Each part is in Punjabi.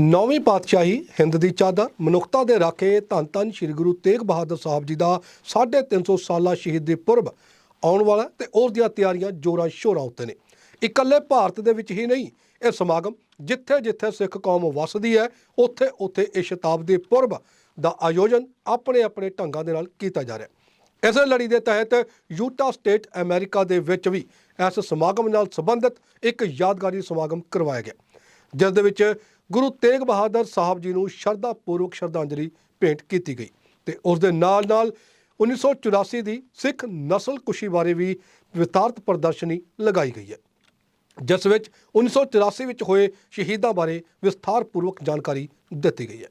ਨੌਵੀਂ ਪਾਤਸ਼ਾਹੀ ਹਿੰਦ ਦੀ ਚਾਦਰ, ਮਨੁੱਖਤਾ ਦੇ ਰਾਖੇ, ਧੰਨ ਧੰਨ ਸ੍ਰੀ ਗੁਰੂ ਤੇਗ ਬਹਾਦਰ ਸਾਹਿਬ ਜੀ ਦਾ 350 ਸਾਲਾ ਸ਼ਹੀਦੀ ਪੁਰਬ ਆਉਣ ਵਾਲਾ ਤੇ ਉਸ ਦੀਆਂ ਤਿਆਰੀਆਂ ਜੋਰਾਂ ਸ਼ੋਰਾਂ ਉੱਤੇ ਨੇ। ਇਕੱਲੇ ਭਾਰਤ ਦੇ ਵਿੱਚ ਹੀ ਨਹੀਂ, ਇਹ ਸਮਾਗਮ ਜਿੱਥੇ ਜਿੱਥੇ ਸਿੱਖ ਕੌਮ ਵੱਸਦੀ ਹੈ, ਉੱਥੇ ਉੱਥੇ ਇਹ ਸ਼ਤਾਬਦੀ ਪੁਰਬ ਦਾ ਆਯੋਜਨ ਆਪਣੇ ਆਪਣੇ ਢੰਗਾਂ ਦੇ ਨਾਲ ਕੀਤਾ ਜਾ ਰਿਹਾ ਹੈ। ਇਸੇ ਲੜੀ ਦੇ ਤਹਿਤ ਯੂਟਾ ਸਟੇਟ ਅਮਰੀਕਾ ਦੇ ਵਿੱਚ ਵੀ ਇਸ ਸਮਾਗਮ ਨਾਲ ਸੰਬੰਧਿਤ ਇੱਕ ਯਾਦਗਾਰੀ ਸਮਾਗਮ ਕਰਵਾਇਆ ਗਿਆ। ਜਿਸ ਦੇ ਵਿੱਚ ਗੁਰੂ ਤੇਗ ਬਹਾਦਰ ਸਾਹਿਬ ਜੀ ਨੂੰ ਸ਼ਰਧਾ ਪੂਰਵਕ ਸ਼ਰਧਾਂਜਲੀ ਭੇਂਟ ਕੀਤੀ ਗਈ ਤੇ ਉਸ ਦੇ ਨਾਲ ਨਾਲ 1984 ਦੀ ਸਿੱਖ ਨਸਲ ਕੁਸ਼ੀ ਬਾਰੇ ਵੀ ਵਿਸਤਾਰਤ ਪ੍ਰਦਰਸ਼ਨੀ ਲਗਾਈ ਗਈ ਹੈ, ਜਿਸ ਵਿੱਚ 1984 ਵਿੱਚ ਹੋਏ ਸ਼ਹੀਦਾਂ ਬਾਰੇ ਵਿਸਥਾਰ ਪੂਰਵਕ ਜਾਣਕਾਰੀ ਦਿੱਤੀ ਗਈ ਹੈ।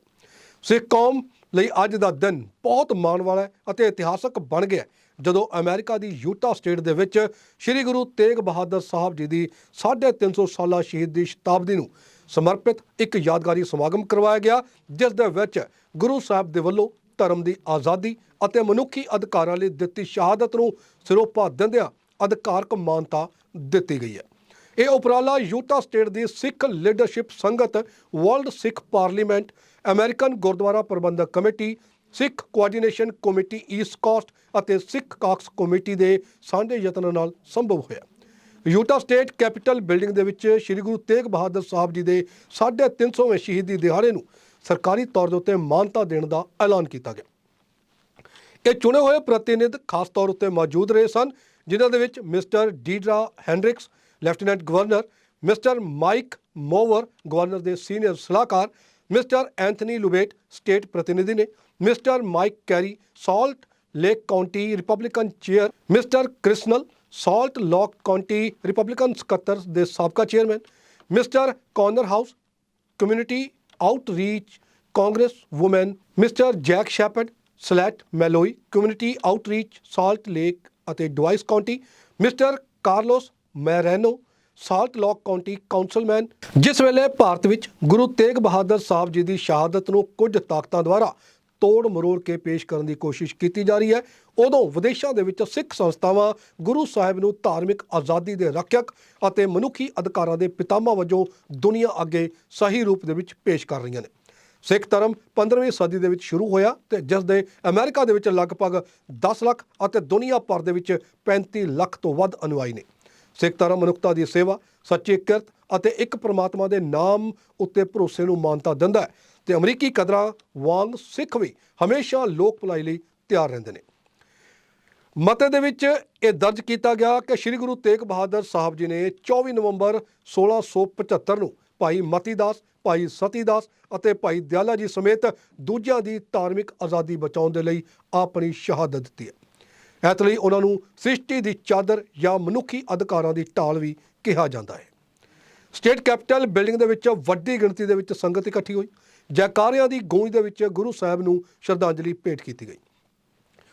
ਸਿੱਖ ਕੌਮ ਲਈ ਅੱਜ ਦਾ ਦਿਨ ਬਹੁਤ ਮਾਣ ਵਾਲਾ ਹੈ ਅਤੇ ਇਤਿਹਾਸਕ ਬਣ ਗਿਆ ਜਦੋਂ ਅਮਰੀਕਾ ਦੀ ਯੂਟਾ ਸਟੇਟ ਦੇ ਵਿੱਚ ਸ੍ਰੀ ਗੁਰੂ ਤੇਗ ਬਹਾਦਰ ਸਾਹਿਬ ਜੀ ਦੀ 350 ਸਾਲਾ ਸ਼ਹੀਦੀ ਸ਼ਤਾਬਦੀ ਨੂੰ ਸਮਰਪਿਤ ਇੱਕ ਯਾਦਗਾਰੀ ਸਮਾਗਮ ਕਰਵਾਇਆ ਗਿਆ, ਜਿਸ ਦੇ ਵਿੱਚ ਗੁਰੂ ਸਾਹਿਬ ਦੇ ਵੱਲੋਂ ਧਰਮ ਦੀ ਆਜ਼ਾਦੀ ਅਤੇ ਮਨੁੱਖੀ ਅਧਿਕਾਰਾਂ ਲਈ ਦਿੱਤੀ ਸ਼ਹਾਦਤ ਨੂੰ ਸਿਰੋਪਾ ਦਿੰਦਿਆਂ ਅਧਿਕਾਰਕ ਮਾਨਤਾ ਦਿੱਤੀ ਗਈ ਹੈ। ਇਹ ਉਪਰਾਲਾ ਯੂਟਾ ਸਟੇਟ ਦੀ Sikh leadership Sangat, world Sikh parliament, American Gurdwara Prabandhak committee, Sikh coordination committee, east coast ਅਤੇ ਸਿੱਖ ਕਾਕਸ ਕਮੇਟੀ ਦੇ ਸਾਂਝੇ ਯਤਨਾਂ ਨਾਲ ਸੰਭਵ ਹੋਇਆ। ਯੂਟਾ ਸਟੇਟ ਕੈਪੀਟਲ ਬਿਲਡਿੰਗ ਦੇ ਵਿੱਚ ਸ੍ਰੀ ਗੁਰੂ ਤੇਗ ਬਹਾਦਰ ਸਾਹਿਬ ਜੀ ਦੇ 350ਵੇਂ ਸ਼ਹੀਦੀ ਦਿਹਾੜੇ ਨੂੰ ਸਰਕਾਰੀ ਤੌਰ ਦੇ ਉੱਤੇ ਮਾਨਤਾ ਦੇਣ ਦਾ ਐਲਾਨ ਕੀਤਾ ਗਿਆ। ਇਹ ਚੁਣੇ ਹੋਏ ਪ੍ਰਤੀਨਿਧ ਖਾਸ ਤੌਰ ਉੱਤੇ ਮੌਜੂਦ ਰਹੇ ਸਨ, ਜਿਨ੍ਹਾਂ ਦੇ ਵਿੱਚ mister Deidre Hendricks, lieutenant governor, mister Mike Mower, governor ਦੇ ਸੀਨੀਅਰ ਸਲਾਹਕਾਰ, ਮਿਸਟਰ ਐਂਥਨੀ ਲੁਬੇਟ, ਸਟੇਟ ਪ੍ਰਤੀਨਿਧੀ ਨੇ, mister Mike Carey, Salt Lake County Republican chair, mister ਕ੍ਰਿਸਨਲ Salt Lake County Republican ਸਕੱਤਰ ਦੇ ਸਾਬਕਾ chairman mister Karner House community outreach congress woman mister Jack Shepherd Slate Malloy community outreach Salt Lake ਅਤੇ Davis County mister Carlos Moreno Salt Lake County councilman ਜਿਸ ਵੇਲੇ ਭਾਰਤ ਵਿੱਚ ਗੁਰੂ ਤੇਗ ਬਹਾਦਰ ਸਾਹਿਬ ਜੀ ਦੀ ਸ਼ਹਾਦਤ ਨੂੰ ਕੁਝ ਤਾਕਤਾਂ ਦੁਆਰਾ ਤੋੜ ਮਰੋੜ ਕੇ ਪੇਸ਼ ਕਰਨ ਦੀ ਕੋਸ਼ਿਸ਼ ਕੀਤੀ ਜਾ ਰਹੀ ਹੈ। ਉਦੋਂ ਵਿਦੇਸ਼ਾਂ ਦੇ ਵਿੱਚ ਸਿੱਖ ਸੰਸਥਾਵਾਂ, ਗੁਰੂ ਸਾਹਿਬ ਨੂੰ ਧਾਰਮਿਕ ਆਜ਼ਾਦੀ ਦੇ ਰੱਖਿਅਕ ਅਤੇ ਮਨੁੱਖੀ ਅਧਿਕਾਰਾਂ ਦੇ ਪਿਤਾਮਾ ਵਜੋਂ ਦੁਨੀਆ ਅੱਗੇ ਸਹੀ ਰੂਪ ਦੇ ਵਿੱਚ ਪੇਸ਼ ਕਰ ਰਹੀਆਂ ਨੇ। ਸਿੱਖ ਧਰਮ 15ਵੀਂ ਸਦੀ ਦੇ ਵਿੱਚ ਸ਼ੁਰੂ ਹੋਇਆ ਤੇ ਜਿਸ ਦੇ ਅਮਰੀਕਾ ਦੇ ਵਿੱਚ ਲਗਭਗ 10 ਲੱਖ ਅਤੇ ਦੁਨੀਆ ਭਰ ਦੇ ਵਿੱਚ 35 ਲੱਖ ਤੋਂ ਵੱਧ ਅਨੁਆਈ ਨੇ। ਸਿੱਖ ਧਰਮ ਮਨੁੱਖਤਾ ਦੀ ਸੇਵਾ, ਸੱਚੀ ਕਿਰਤ ਅਤੇ ਇੱਕ ਪ੍ਰਮਾਤਮਾ ਦੇ ਨਾਮ ਉੱਤੇ ਭਰੋਸੇ ਨੂੰ ਮਾਨਤਾ ਦਿੰਦਾ ਹੈ। ਤੇ ਅਮਰੀਕੀ ਕਦਰਾਂ ਵਾਂਗ ਸਿੱਖ ਵੀ ਹਮੇਸ਼ਾ ਲੋਕ ਭਲਾਈ ਲਈ ਤਿਆਰ ਰਹਿੰਦੇ ਨੇ। ਮਤੇ ਦੇ ਵਿੱਚ ਇਹ ਦਰਜ ਕੀਤਾ ਗਿਆ ਕਿ ਸ੍ਰੀ ਗੁਰੂ ਤੇਗ ਬਹਾਦਰ ਸਾਹਿਬ ਜੀ ਨੇ 24 ਨਵੰਬਰ 1675 ਨੂੰ ਭਾਈ ਮਤੀਦਾਸ, ਭਾਈ ਸਤੀਦਾਸ ਅਤੇ ਭਾਈ ਦਿਆਲਾ ਜੀ ਸਮੇਤ ਦੂਜਿਆਂ ਦੀ ਧਾਰਮਿਕ ਆਜ਼ਾਦੀ ਬਚਾਉਣ ਦੇ ਲਈ ਆਪਣੀ ਸ਼ਹਾਦਤ ਦਿੱਤੀ ਹੈ। ਇਸ ਲਈ ਉਹਨਾਂ ਨੂੰ ਸ੍ਰਿਸ਼ਟੀ ਦੀ ਚਾਦਰ ਜਾਂ ਮਨੁੱਖੀ ਅਧਿਕਾਰਾਂ ਦੀ ਢਾਲ ਵੀ ਕਿਹਾ ਜਾਂਦਾ ਹੈ। ਸਟੇਟ ਕੈਪੀਟਲ ਬਿਲਡਿੰਗ ਦੇ ਵਿੱਚ ਵੱਡੀ ਗਿਣਤੀ ਦੇ ਵਿੱਚ ਸੰਗਤ ਇਕੱਠੀ ਹੋਈ। ਜੈਕਾਰਿਆਂ ਦੀ ਗੂੰਜ ਦੇ ਵਿੱਚ ਗੁਰੂ ਸਾਹਿਬ ਨੂੰ ਸ਼ਰਧਾਂਜਲੀ ਭੇਟ ਕੀਤੀ ਗਈ।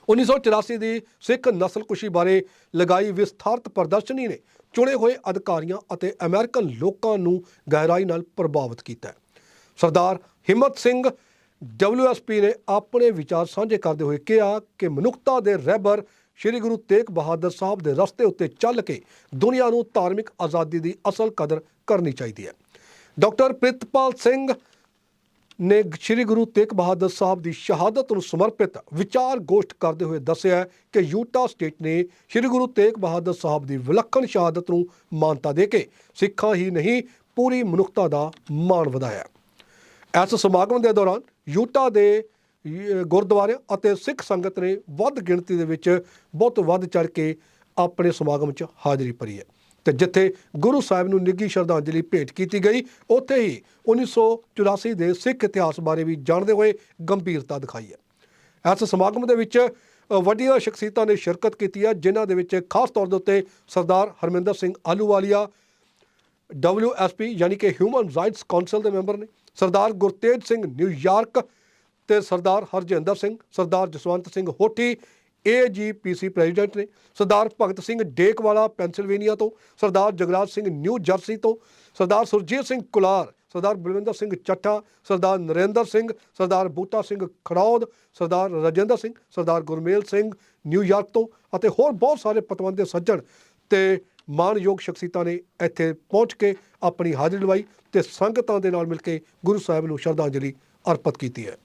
1984 ਦੀ ਸਿੱਖ ਨਸਲਕੁਸ਼ੀ ਬਾਰੇ ਲਗਾਈ ਵਿਸਥਾਰਤ ਪ੍ਰਦਰਸ਼ਨੀ ਨੇ ਚੁਣੇ ਹੋਏ ਅਧਿਕਾਰੀਆਂ ਅਤੇ ਅਮਰੀਕਨ ਲੋਕਾਂ ਨੂੰ ਗਹਿਰਾਈ ਨਾਲ ਪ੍ਰਭਾਵਿਤ ਕੀਤਾ ਸਰਦਾਰ ਹਿੰਮਤ ਸਿੰਘ ਡਬਲਯੂਐਸਪੀ ਨੇ ਆਪਣੇ ਵਿਚਾਰ ਸਾਂਝੇ ਕਰਦੇ ਹੋਏ ਕਿਹਾ ਕਿ ਮਨੁੱਖਤਾ ਦੇ ਰਹਿਬਰ ਸ੍ਰੀ ਗੁਰੂ ਤੇਗ ਬਹਾਦਰ ਸਾਹਿਬ ਦੇ ਰਸਤੇ ਉੱਤੇ ਚੱਲ ਕੇ ਦੁਨੀਆ ਨੂੰ ਧਾਰਮਿਕ ਆਜ਼ਾਦੀ ਦੀ ਅਸਲ ਕਦਰ ਕਰਨੀ ਚਾਹੀਦੀ ਹੈ। ਡਾਕਟਰ ਪ੍ਰਿਤਪਾਲ ਸਿੰਘ ਨੇ ਸ੍ਰੀ ਗੁਰੂ ਤੇਗ ਬਹਾਦਰ ਸਾਹਿਬ ਦੀ ਸ਼ਹਾਦਤ ਨੂੰ ਸਮਰਪਿਤ ਵਿਚਾਰ ਗੋਸ਼ਟ ਕਰਦੇ ਹੋਏ ਦੱਸਿਆ ਕਿ ਯੂਟਾ ਸਟੇਟ ਨੇ ਸ੍ਰੀ ਗੁਰੂ ਤੇਗ ਬਹਾਦਰ ਸਾਹਿਬ ਦੀ ਵਿਲੱਖਣ ਸ਼ਹਾਦਤ ਨੂੰ ਮਾਨਤਾ ਦੇ ਕੇ ਸਿੱਖਾਂ ਹੀ ਨਹੀਂ, ਪੂਰੀ ਮਨੁੱਖਤਾ ਦਾ ਮਾਣ ਵਧਾਇਆ। ਇਸ ਸਮਾਗਮ ਦੇ ਦੌਰਾਨ ਯੂਟਾ ਦੇ ਗੁਰਦੁਆਰੇ ਅਤੇ ਸਿੱਖ ਸੰਗਤ ਨੇ ਵੱਧ ਗਿਣਤੀ ਦੇ ਵਿੱਚ ਬਹੁਤ ਵੱਧ ਚੜ ਕੇ ਆਪਣੇ ਸਮਾਗਮ 'ਚ ਹਾਜ਼ਰੀ ਭਰੀ ਹੈ। ਤੇ ਜਿੱਥੇ ਗੁਰੂ ਸਾਹਿਬ ਨੂੰ ਨਿੱਘੀ ਸ਼ਰਧਾਂਜਲੀ ਭੇਟ ਕੀਤੀ ਗਈ, ਉੱਥੇ ਹੀ 1984 ਦੇ ਸਿੱਖ ਇਤਿਹਾਸ ਬਾਰੇ ਵੀ ਜਾਣਦੇ ਹੋਏ ਗੰਭੀਰਤਾ ਦਿਖਾਈ ਹੈ। ਇਸ ਸਮਾਗਮ ਦੇ ਵਿੱਚ ਵੱਡੀਆਂ ਸ਼ਖਸੀਅਤਾਂ ਨੇ ਸ਼ਿਰਕਤ ਕੀਤੀ ਹੈ, ਜਿਨ੍ਹਾਂ ਦੇ ਵਿੱਚ ਖਾਸ ਤੌਰ ਦੇ ਉੱਤੇ ਸਰਦਾਰ ਹਰਮਿੰਦਰ ਸਿੰਘ ਆਲੂਵਾਲੀਆ WSP ਯਾਨੀ ਕਿ ਹਿਊਮਨ ਰਾਈਟਸ ਕਾਉਂਸਲ ਦੇ ਮੈਂਬਰ ਨੇ, ਸਰਦਾਰ ਗੁਰਤੇਜ ਸਿੰਘ ਨਿਊਯਾਰਕ ਤੇ ਸਰਦਾਰ ਹਰਜਿੰਦਰ ਸਿੰਘ, ਸਰਦਾਰ ਜਸਵੰਤ ਸਿੰਘ ਹੋਠੀ AGPC ਪ੍ਰੈਜ਼ੀਡੈਂਟ ਨੇ, ਸਰਦਾਰ ਭਗਤ ਸਿੰਘ ਡੇਕਵਾਲਾ ਪੈਂਸਿਲਵੇਨੀਆ ਤੋਂ, ਸਰਦਾਰ ਜਗਰਾਜ ਸਿੰਘ ਨਿਊ ਜਰਸੀ ਤੋਂ, ਸਰਦਾਰ ਸੁਰਜੀਤ ਸਿੰਘ ਕੁਲਾਰ, ਸਰਦਾਰ ਬਲਵਿੰਦਰ ਸਿੰਘ ਚੱਠਾ, ਸਰਦਾਰ ਨਰਿੰਦਰ ਸਿੰਘ, ਸਰਦਾਰ ਬੂਟਾ ਸਿੰਘ ਖੜੌਦ, ਸਰਦਾਰ ਰਜਿੰਦਰ ਸਿੰਘ, ਸਰਦਾਰ ਗੁਰਮੇਲ ਸਿੰਘ ਨਿਊਯਾਰਕ ਤੋਂ ਅਤੇ ਹੋਰ ਬਹੁਤ ਸਾਰੇ ਪਤਵੰਤੇ ਸੱਜਣ ਤੇ ਮਾਣਯੋਗ ਸ਼ਖਸੀਅਤਾਂ ਨੇ ਇੱਥੇ ਪਹੁੰਚ ਕੇ ਆਪਣੀ ਹਾਜ਼ਰੀ ਲਵਾਈ ਤੇ ਸੰਗਤਾਂ ਦੇ ਨਾਲ ਮਿਲ ਕੇ ਗੁਰੂ ਸਾਹਿਬ ਨੂੰ ਸ਼ਰਧਾਂਜਲੀ ਅਰਪਿਤ ਕੀਤੀ ਹੈ।